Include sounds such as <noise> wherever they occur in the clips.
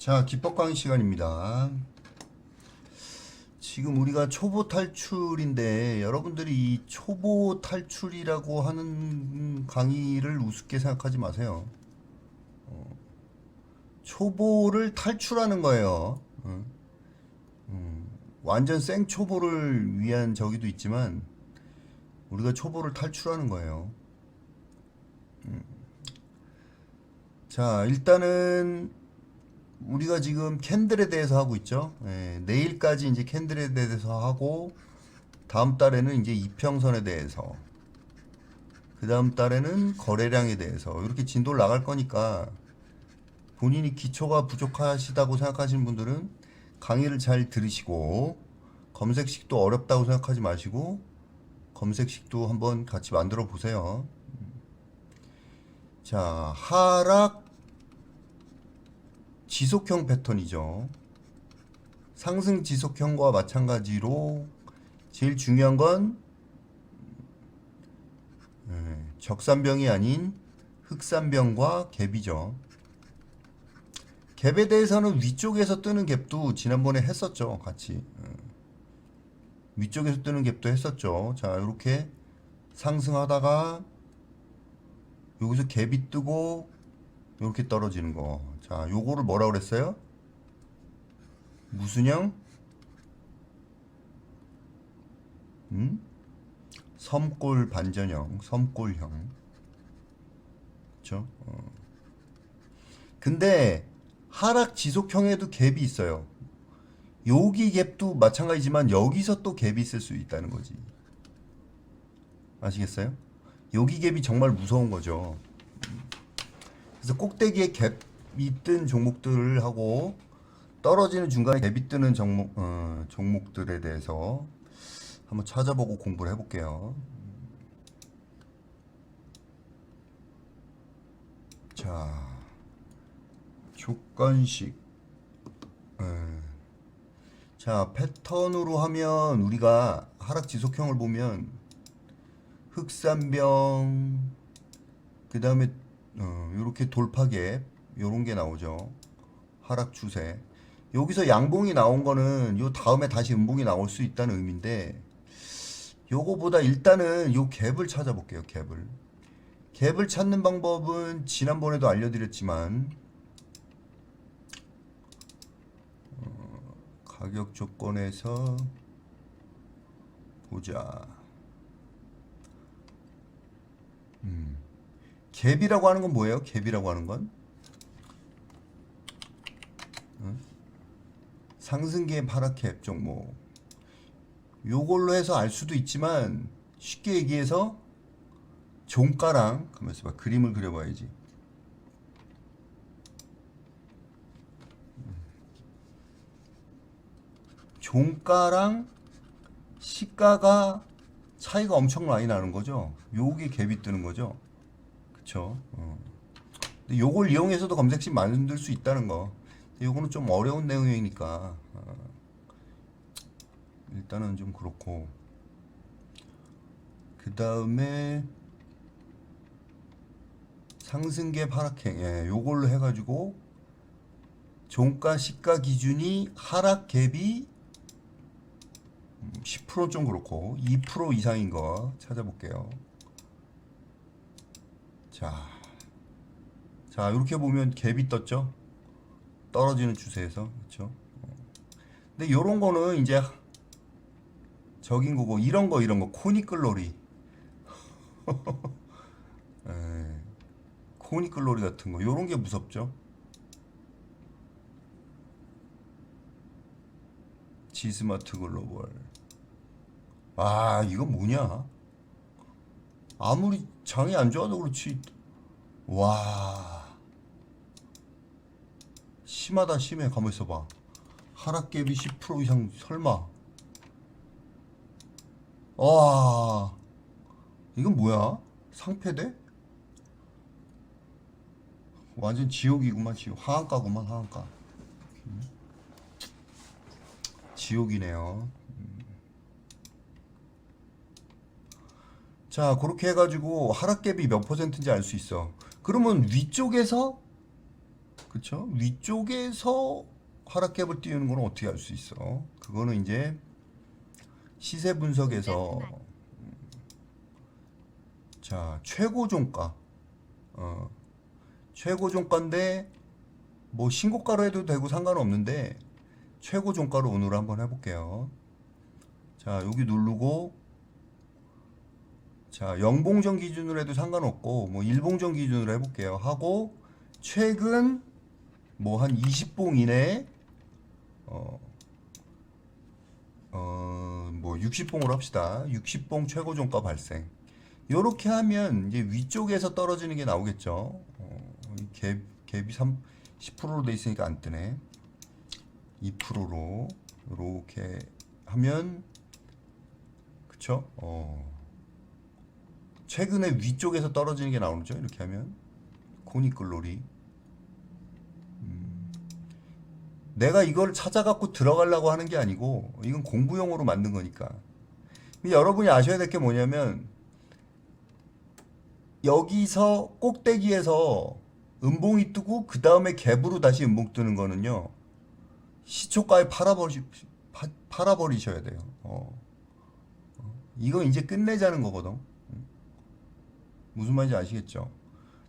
자, 기법 강의 시간입니다. 지금 우리가 초보 탈출인데 여러분들이 이 초보 탈출이라고 하는 강의를 우습게 생각하지 마세요. 어, 초보를 탈출하는 거예요. 어, 음, 완전 생 초보를 위한 저기도 있지만 우리가 초보를 탈출하는 거예요. 음. 자, 일단은 우리가 지금 캔들에 대해서 하고 있죠. 예, 내일까지 이제 캔들에 대해서 하고 다음 달에는 이제 이평선에 대해서 그 다음 달에는 거래량에 대해서 이렇게 진도를 나갈 거니까 본인이 기초가 부족하시다고 생각하시는 분들은 강의를 잘 들으시고 검색식도 어렵다고 생각하지 마시고 검색식도 한번 같이 만들어 보세요. 자, 하락 지속형 패턴이죠. 상승 지속형과 마찬가지로 제일 중요한 건 예, 적산병이 아닌 흑산병과 갭이죠. 갭에 대해서는 위쪽에서 뜨는 갭도 지난번에 했었죠. 같이. 예. 위쪽에서 뜨는 갭도 했었죠. 자, 이렇게 상승하다가 여기서 갭이 뜨고 이렇게 떨어지는 거. 자, 요거를 뭐라 그랬어요? 무슨 형? 음? 섬골 반전형, 섬골형. 그쵸? 어. 근데 하락 지속형에도 갭이 있어요. 여기 갭도 마찬가지지만 여기서 또 갭이 있을 수 있다는 거지. 아시겠어요? 여기 갭이 정말 무서운 거죠. 그래서 꼭대기에 갭 이뜬 종목들을 하고 떨어지는 중간에 갭이 뜨는 종목, 어, 종목들에 대해서 한번 찾아보고 공부를 해볼게요. 자, 조건식. 예. 자, 패턴으로 하면 우리가 하락 지속형을 보면 흑산병 그 다음에 어, 요렇게 돌파갭 요런 게 나오죠. 하락 추세. 여기서 양봉이 나온 거는 요 다음에 다시 음봉이 나올 수 있다는 의미인데 요거보다 일단은 요 갭을 찾아볼게요 갭을. 갭을 찾는 방법은 지난번에도 알려드렸지만 어, 가격 조건에서 보자. 갭이라고 하는 건 뭐예요? 갭이라고 하는 건? 응? 상승갭, 하락갭 종목. 요걸로 해서 알 수도 있지만 쉽게 얘기해서 종가랑 가면서 봐 그림을 그려봐야지. 종가랑 시가가 차이가 엄청 많이 나는 거죠. 요게 갭이 뜨는 거죠. 그쵸. 어. 근데 요걸 이용해서도 검색식 만들 수 있다는 거. 요거는 좀 어려운 내용이니까. 어. 일단은 좀 그렇고. 그 다음에 상승갭 하락행. 예, 요걸로 해가지고 종가 시가 기준이 하락 갭이 10%좀 그렇고 2% 이상인 거 찾아볼게요. 자, 자 이렇게 보면 갭이 떴죠. 떨어지는 추세에서 그렇죠. 근데 이런 거는 이제 적인 거고 이런 거 이런 거 코니클로리, 에, 코니클로리 같은 거 이런 게 무섭죠. 지스마트 글로벌. 아, 이거 뭐냐? 아무리 장이 안 좋아도 그렇지. 와. 심하다, 심해. 가만 있어봐. 하락갭이 10% 이상, 설마. 와. 이건 뭐야? 상패대? 완전 지옥이구만, 지옥. 하한가구만, 하한가. 지옥이네요. 자, 그렇게 해가지고 하락갭이 몇 퍼센트인지 알 수 있어. 그러면 위쪽에서 그쵸? 위쪽에서 하락갭을 띄우는 건 어떻게 할수 있어? 그거는 이제 시세 분석에서 음, 자 최고 종가 어, 최고 종가인데 뭐 신고가로 해도 되고 상관없는데 최고 종가로 오늘 한번 해볼게요. 자 여기 누르고 자 영봉전 기준으로 해도 상관없고 뭐 일봉전 기준으로 해볼게요. 하고 최근 뭐 한 20봉 이내에 어, 어, 뭐 60봉으로 합시다. 60봉 최고 종가 발생. 요렇게 하면 이제 위쪽에서 떨어지는 게 나오겠죠. 어, 이 갭, 갭이 3, 10%로 돼 있으니까 안 뜨네. 2%로 이렇게 하면 그쵸? 어. 최근에 위쪽에서 떨어지는 게 나오죠. 이렇게 하면 코니클로리. 내가 이걸 찾아갖고 들어가려고 하는 게 아니고 이건 공부용으로 만든 거니까. 여러분이 아셔야 될 게 뭐냐면 여기서 꼭대기에서 음봉이 뜨고 그 다음에 갭으로 다시 음봉 뜨는 거는요 시초가에 팔아버리 파, 팔아버리셔야 돼요. 어. 어. 이거 이제 끝내자는 거거든. 음. 무슨 말인지 아시겠죠?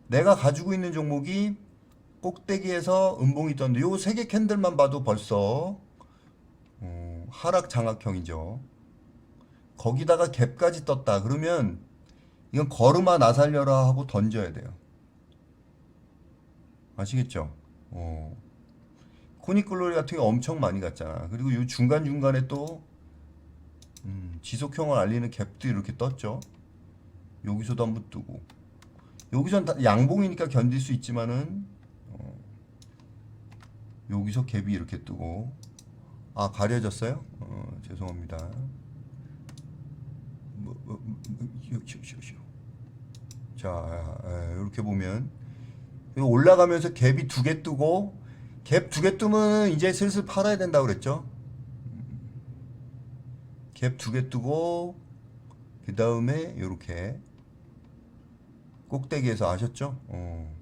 내가 가지고 있는 종목이 꼭대기에서 음봉이 떴는데 요 세 개 캔들만 봐도 벌써 어, 하락 장악형이죠. 거기다가 갭까지 떴다. 그러면 이건 걸음아 나 살려라 하고 던져야 돼요. 아시겠죠? 어. 코니클로리 같은 게 엄청 많이 갔잖아. 그리고 요 중간중간에 또 음, 지속형을 알리는 갭도 이렇게 떴죠. 여기서도 한번 뜨고 여기선 다 양봉이니까 견딜 수 있지만은 어, 여기서 갭이 이렇게 뜨고 아 가려졌어요? 어, 죄송합니다. 뭐, 뭐, 뭐. 자 에, 이렇게 보면 올라가면서 갭이 두 개 뜨고 갭 두 개 뜨면 이제 슬슬 팔아야 된다고 그랬죠? 갭 두 개 뜨고 그 다음에 이렇게 꼭대기에서 아셨죠? 어.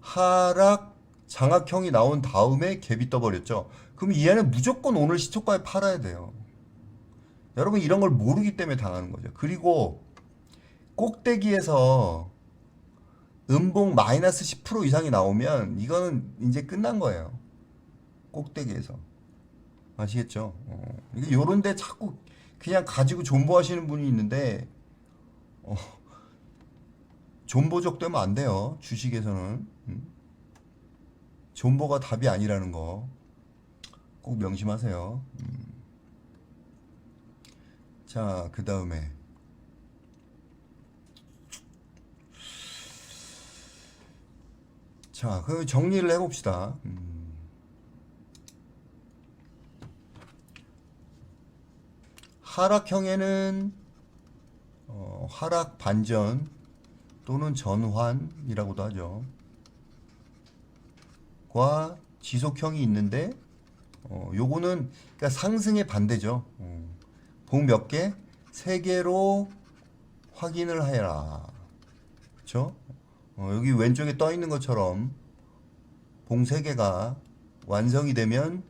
하락 장악형이 나온 다음에 갭이 떠버렸죠. 그럼 얘는 무조건 오늘 시초가에 팔아야 돼요. 여러분 이런 걸 모르기 때문에 당하는 거죠. 그리고 꼭대기에서 음봉 마이너스 10% 이상이 나오면 이거는 이제 끝난 거예요. 꼭대기에서. 아시겠죠? 어. 이게 요런 데 자꾸 그냥 가지고 존버하시는 분이 있는데 어, 존버족 되면 안 돼요. 주식에서는. 음? 존버가 답이 아니라는 거 꼭 명심하세요. 음. 자, 그 다음에 자, 그 정리를 해봅시다. 음. 하락형에는 어, 하락 반전 또는 전환이라고도 하죠. 과 지속형이 있는데 어, 요거는 그러니까 상승의 반대죠. 어, 봉몇 개? 세 개로 확인을 해라. 그렇죠? 어, 여기 왼쪽에 떠 있는 것처럼 봉 세 개가 완성이 되면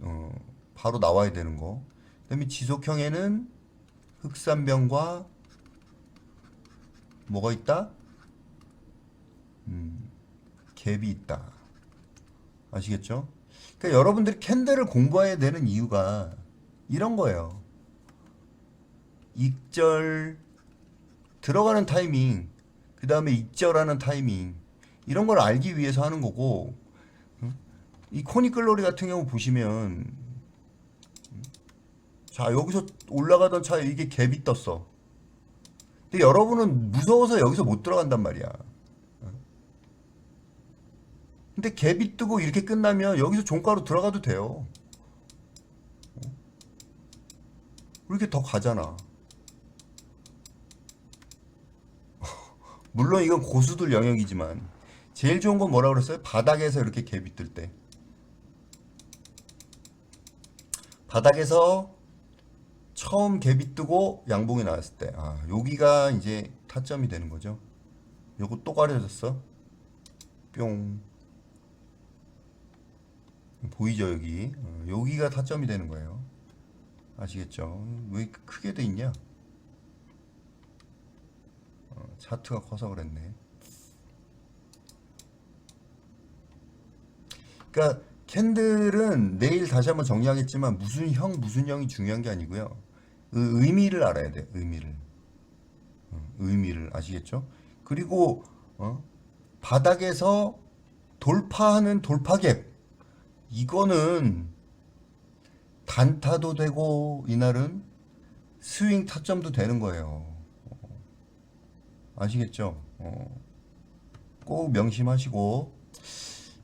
어, 바로 나와야 되는 거. 그 다음에 지속형에는 흑산병과 뭐가 있다? 음, 갭이 있다. 아시겠죠? 그러니까 여러분들이 캔들을 공부해야 되는 이유가 이런 거예요. 익절 들어가는 타이밍, 그 다음에 익절하는 타이밍 이런 걸 알기 위해서 하는 거고 응? 이 코니클로리 같은 경우 보시면 응? 자 여기서 올라가던 차에 이게 갭이 떴어. 근데 여러분은 무서워서 여기서 못 들어간단 말이야. 근데 갭이 뜨고 이렇게 끝나면 여기서 종가로 들어가도 돼요. 이렇게 더 가잖아. <laughs> 물론 이건 고수들 영역이지만 제일 좋은 건 뭐라 그랬어요? 바닥에서 이렇게 갭이 뜰 때. 바닥에서 처음 갭이 뜨고 양봉이 나왔을 때. 아, 여기가 이제 타점이 되는 거죠. 요거 또 가려졌어. 뿅. 보이죠 여기? 어, 여기가 타점이 되는 거예요. 아시겠죠? 왜 크게 돼 있냐? 어, 차트가 커서 그랬네. 그러니까 캔들은 내일 다시 한번 정리하겠지만 무슨 형 무슨 형이 중요한 게 아니고요. 그 의미를 알아야 돼 의미를. 어, 의미를 아시겠죠? 그리고 어? 바닥에서 돌파하는 돌파갭 이거는 단타도 되고 이날은 스윙 타점도 되는 거예요. 어, 아시겠죠? 어, 꼭 명심하시고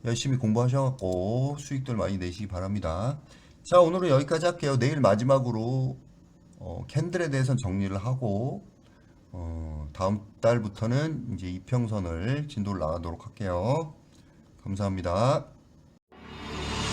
열심히 공부하셔갖고 수익들 많이 내시기 바랍니다. 자 오늘은 여기까지 할게요. 내일 마지막으로 어, 캔들에 대해서 정리를 하고 어, 다음 달부터는 이제 이평선을 진도를 나가도록 할게요. 감사합니다.